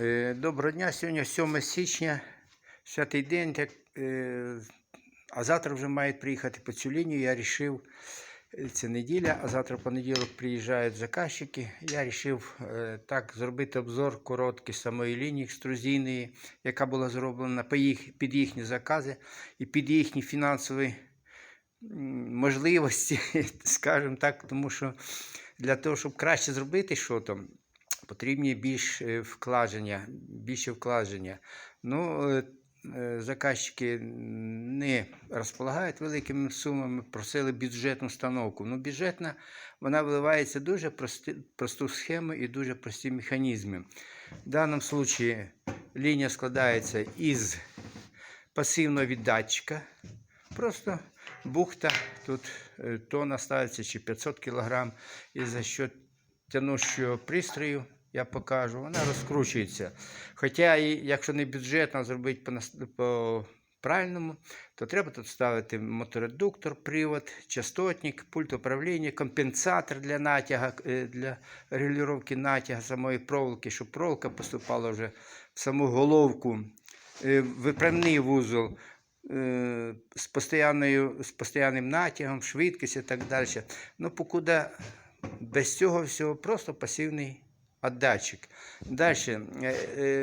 Е, Доброго дня. Сьогодні 7 січня, святий день, так, е, а завтра вже мають приїхати по цю лінію. Я вирішив, це неділя, а завтра понеділок приїжджають заказчики. Я вирішив е, так зробити обзор короткий самої лінії екструзійної, яка була зроблена під їхні закази і під їхні фінансові можливості, скажімо так, тому що для того, щоб краще зробити що там, потрібні більш е, вкладення, більше вкладення. Ну, е, е, заказчики не розполагають великими сумами, просили бюджетну установку. Ну, бюджетна вона виливається дуже прости, просту схему і дуже прості механізми. В даному випадку лінія складається із пасивного віддатчика. Просто бухта, тут тонна ставиться чи 500 кг, і за що тянущого пристрою я покажу, вона розкручується. Хоча, якщо не бюджетно зробити по, правильному, то треба тут ставити моторедуктор, привод, частотник, пульт управління, компенсатор для натяга, е, для регулювання натяга самої проволоки, щоб проволока поступала вже в саму головку, е, виправний вузол. е, З, постоянною, з постійним натягом, швидкість і так далі. Ну, покуди без цього всього просто пасивний отдатчик. Далі,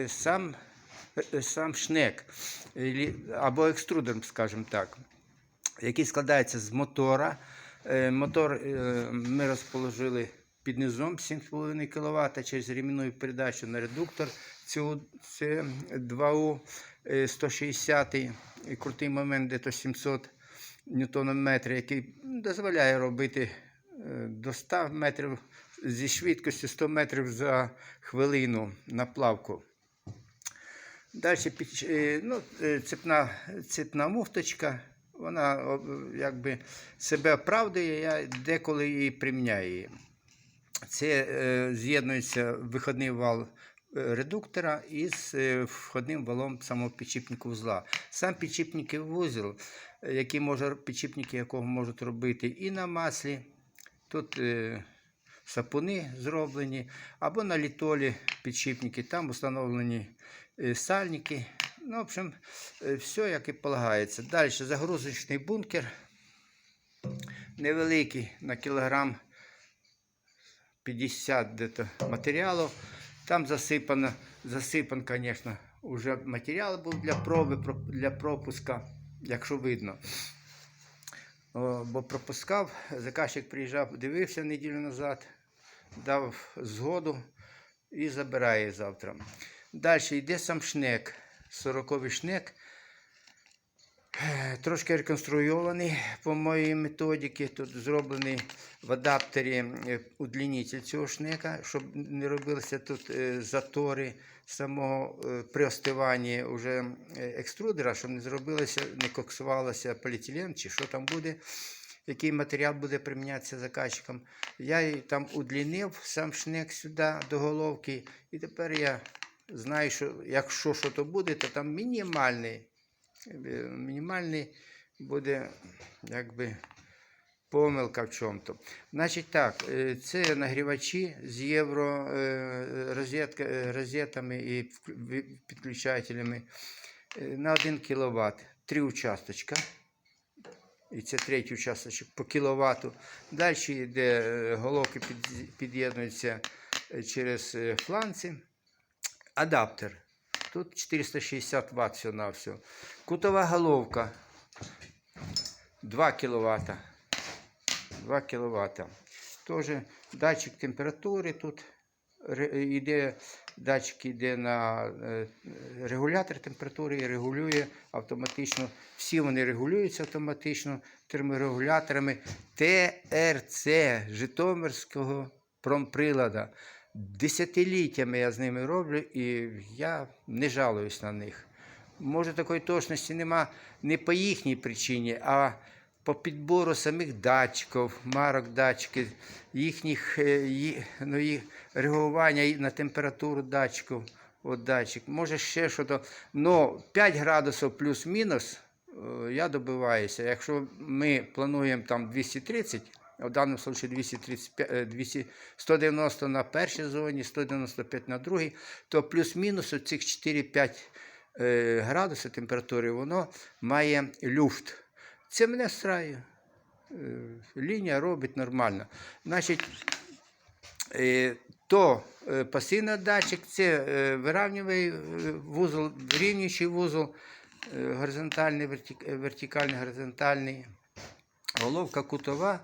сам, е, сам шнек е, або екструдер, скажімо так, який складається з мотора. Е, Мотор е, ми розположили під низом 7,5 кВт через ремінну передачу на редуктор. Це 2У е, 160 і крутий момент де-то 700 ньютонометрів, який дозволяє робити е, до 100 метрів зі швидкістю 100 метрів за хвилину на плавку. Далі ну, е, цепна, цепна муфточка, вона якби себе оправдує, я деколи і приміняю. Це е, з'єднується виходний вал е, редуктора із е, входним валом самого підчіпника вузла. Сам підчіпник вузол, е, який може, підчіпники якого можуть робити і на маслі. Тут е, сапуни зроблені, або на літолі підшипники, там встановлені е, сальники. Ну, в общем, е, все як і полагається. Далі загрузочний бункер невеликий на кілограм 50 где-то матеріалу. Там засипано, засипан, звісно, вже матеріал був для проби, для пропуска, якщо видно. О, бо пропускав, заказчик приїжджав, дивився неділю назад, дав згоду і забирає завтра. Далі йде сам шнек, 40-й шнек. Трошки реконструйований по моїй методиці. Тут зроблений в адаптері е, удлінитель цього шнека, щоб не робилися тут е, затори самого е, при остиванні уже екструдера, щоб не зробилося, не коксувалося поліетилен чи що там буде, який матеріал буде примінятися заказчиком. Я її там удлінив сам шнек сюди до головки, і тепер я знаю, що якщо що то буде, то там мінімальний мінімальний буде якби помилка в чому-то. Значить так, е, це нагрівачі з євро е, е, і підключателями на 1 кВт. Три участочка. І це третій участочок по кіловату. Далі йде е, головки під'єднуються е, через е, фланці. Адаптер. Тут 460 Вт все. Кутова головка 2 кВт. 2 кВт. Тоже датчик температури тут йде, датчик йде на е, регулятор температури і регулює автоматично. Всі вони регулюються автоматично терморегуляторами ТРЦ Житомирського промприлада. Десятиліттями я з ними роблю і я не жалуюсь на них. Може, такої точності нема не по їхній причині, а по підбору самих датчиків, марок датчиків, їхніх, е, ну, їх реагування на температуру датчиків. От датчик. Може ще що то. Ну, 5 градусів плюс-мінус е, я добиваюся. Якщо ми плануємо там 230 в даному випадку 235, е, 200, 190 на першій зоні, 195 на другій, то плюс-мінус оцих 4-5 е, градусів температури воно має люфт. Це мене встраює. Е, Лінія робить нормально. Значить, е, то е, пасивний датчик, це е, вузол, вирівнюючий вузол, горизонтальний, вертикальний, горизонтальний. Головка кутова,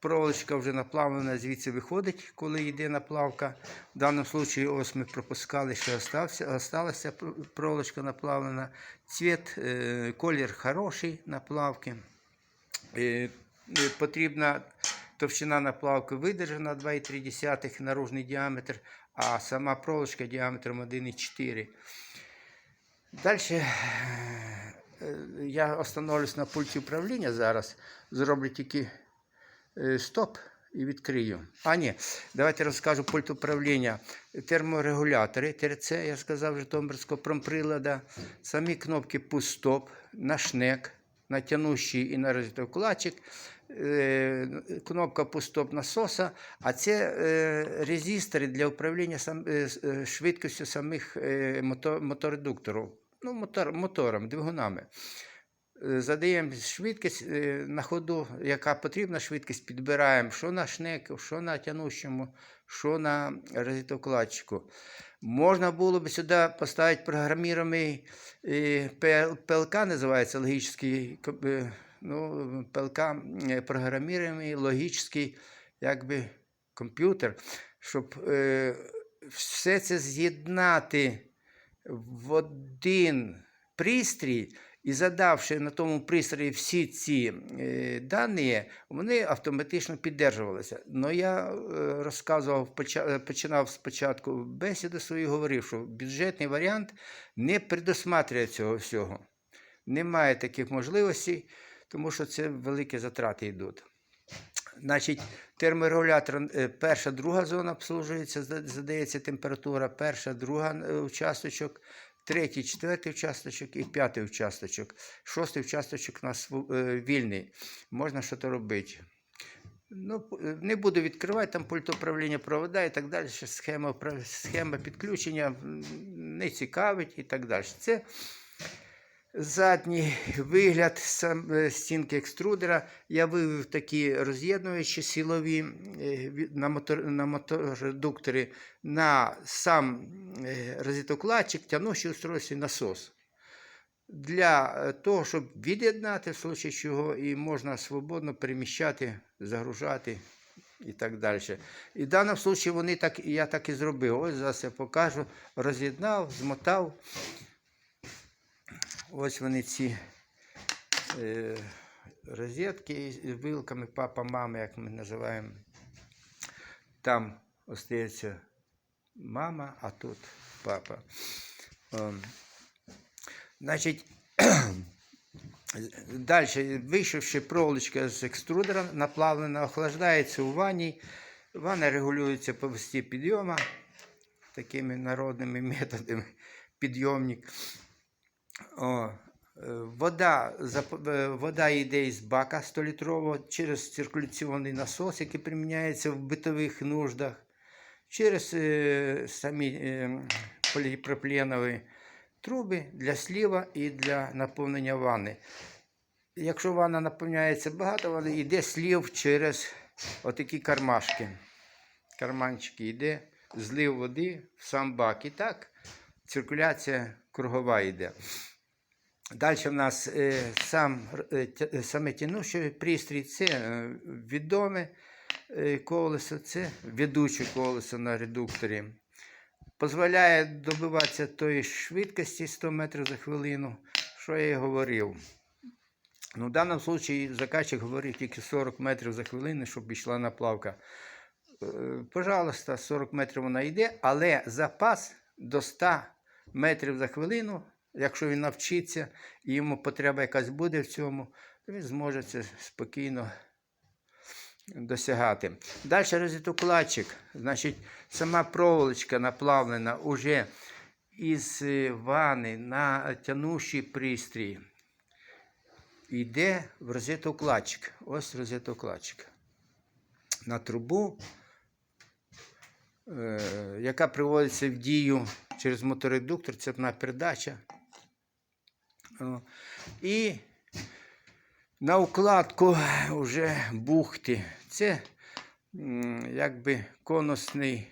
проволочка вже наплавлена, звідси виходить, коли йде наплавка. В даному випадку ось ми пропускали, що осталася проволочка наплавлена. Цвіт, колір хороший наплавки. Е, е, Потрібна товщина наплавки видержана 2,3 наружний діаметр, а сама проволочка діаметром 1,4. Далі я остановлюсь на пульті управління зараз. Зроблю тільки е, стоп і відкрию. А, ні, давайте розкажу пульт управління. Терморегулятори, ТРЦ, я сказав, Житомирського промприлада. Самі кнопки пустоп, на шнек, і на розітокладчик. Е, Кнопка пустоп насоса, а це е, резистори для управління е, швидкістю самих моторедукторів. Ну, мотор, мотором, двигунами. Задаємо швидкість на ходу, яка потрібна швидкість, підбираємо, що на шнеку, що на тянущому, що на розітокладчику. Можна було б сюди поставити програмірований е, ПЛК, називається логічний, е, ну, ПЛК е, програміруємий логічний якби, комп'ютер, щоб все це з'єднати в один пристрій і задавши на тому пристрої всі ці е, дані, вони автоматично піддержувалися. Но я е, розказував, е, починав спочатку бесіду свою, говорив, що бюджетний варіант не предусматрює цього всього. Немає таких можливостей, тому що це великі затрати йдуть. Значить, терморегулятор, е, перша, друга зона обслужується, задається температура, перша, друга е, участочок, третій, четвертий участочок і п'ятий участочок. Шостий участочок у нас е, вільний. Можна щось робити. Ну, е, не буду відкривати там пульт управління провода і так далі. Схема, схема підключення не цікавить і так далі. Це задній вигляд е, стінки екструдера. Я вивів такі роз'єднуючі силові е, на, мотор, на моторедукторі на сам е, розітокладчик, тягнущий устройство і насос. Для того, щоб від'єднати, в случае чого, і можна свободно переміщати, загружати і так далі. І в даному випадку вони так, я так і зробив. Ось зараз я покажу. Роз'єднав, змотав. Ось вони ці е, розетки з вилками, папа, мама, як ми називаємо. Там остається мама, а тут папа. Ем, Значить, далі, вийшовши проволочка з екструдера, наплавлена, охлаждається у ванні. Ванна регулюється по висоті підйому такими народними методами. Підйомник. О, е, вода, е, вода йде із бака 100-літрового через циркуляційний насос, який приміняється в битових нуждах, через е, самі е, поліпропленові труби для сліва і для наповнення ванни. Якщо ванна наповняється багато, води, йде слів через отакі кармашки. Карманчики йде, злив води в сам бак. І так циркуляція кругова йде. Далі в нас е, сам, е, е, саме тянущий пристрій це відоме колесо, це ведуче колесо на редукторі. Дозволяє добиватися тої швидкості 100 метрів за хвилину, що я і говорив. Ну, в даному випадку заказчик говорив тільки 40 метрів за хвилину, щоб йшла наплавка. Пожалуйста, 40 метрів вона йде, але запас до 100 метрів за хвилину, якщо він навчиться і йому потреба якась буде в цьому, він зможе це спокійно досягати. Далі розітокладчик. Значить, сама проволочка наплавлена уже із е, вани на тянущий пристрій. Йде в розетокладчик. Ось розетокладчик. на трубу, е, яка приводиться в дію через моторедуктор, цепна передача. І на укладку вже бухти. Це якби конусний,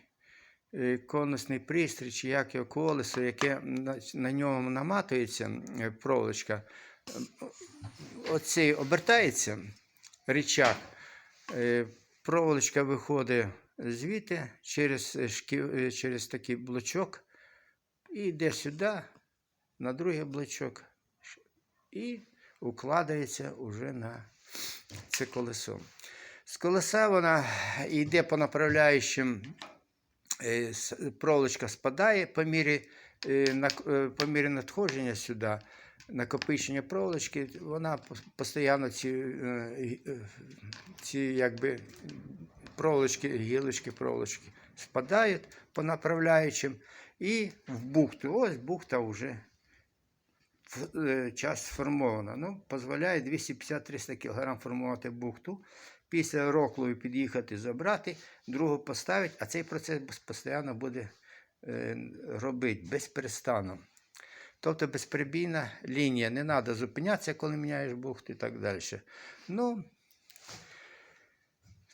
е, конусний пристрій, чи як його колесо, яке на, ньому наматується проволочка. Оцей обертається рычаг, е, проволочка виходить звідти через, е, через такий блочок і йде сюди, на другий блочок, і укладається уже на це колесо. З колеса вона йде по направляючим, е, проволочка спадає по мірі, е, е, по мірі надходження сюди, накопичення проволочки, вона постійно ці, ці якби, проволочки, гілочки, проволочки спадають по направляючим і в бухту. Ось бухта вже в- е, час сформована. Ну, дозволяє 250-300 кг формувати бухту. Після роклою під'їхати, забрати, другу поставити, а цей процес постійно буде е, робити без перестану. Тобто безперебійна лінія. Не треба зупинятися, коли міняєш бухту і так далі. Ну,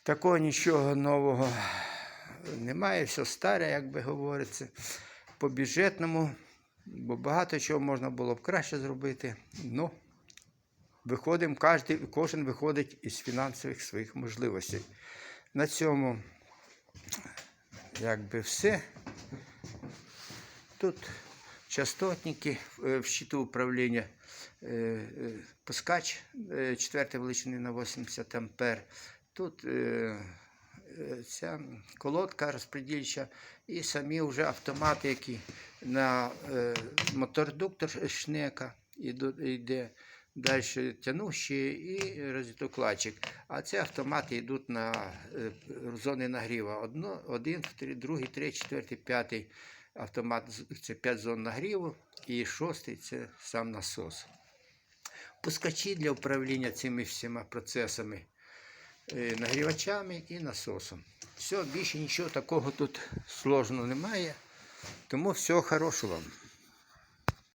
такого нічого нового немає, все старе, як би говориться, по бюджетному, бо багато чого можна було б краще зробити. Ну, виходимо, кожен, виходить із фінансових своїх можливостей. На цьому якби все. Тут частотники е, в щиту управління е, е, пускач е, 4 величини на 80 ампер. Тут ця колодка розподільча і самі вже автомати, які на е, мотордуктор шнека йде. Далі тянущий і розітокладчик. А ці автомати йдуть на е, зони нагріву. Одно, один, другий, третій, четвертий, п'ятий автомат це 5 зон нагріву, і шостий це сам насос. Пускачі для управління цими всіма процесами, нагрівачами і насосом. Все, більше нічого такого тут сложного немає. Тому всього хорошого вам.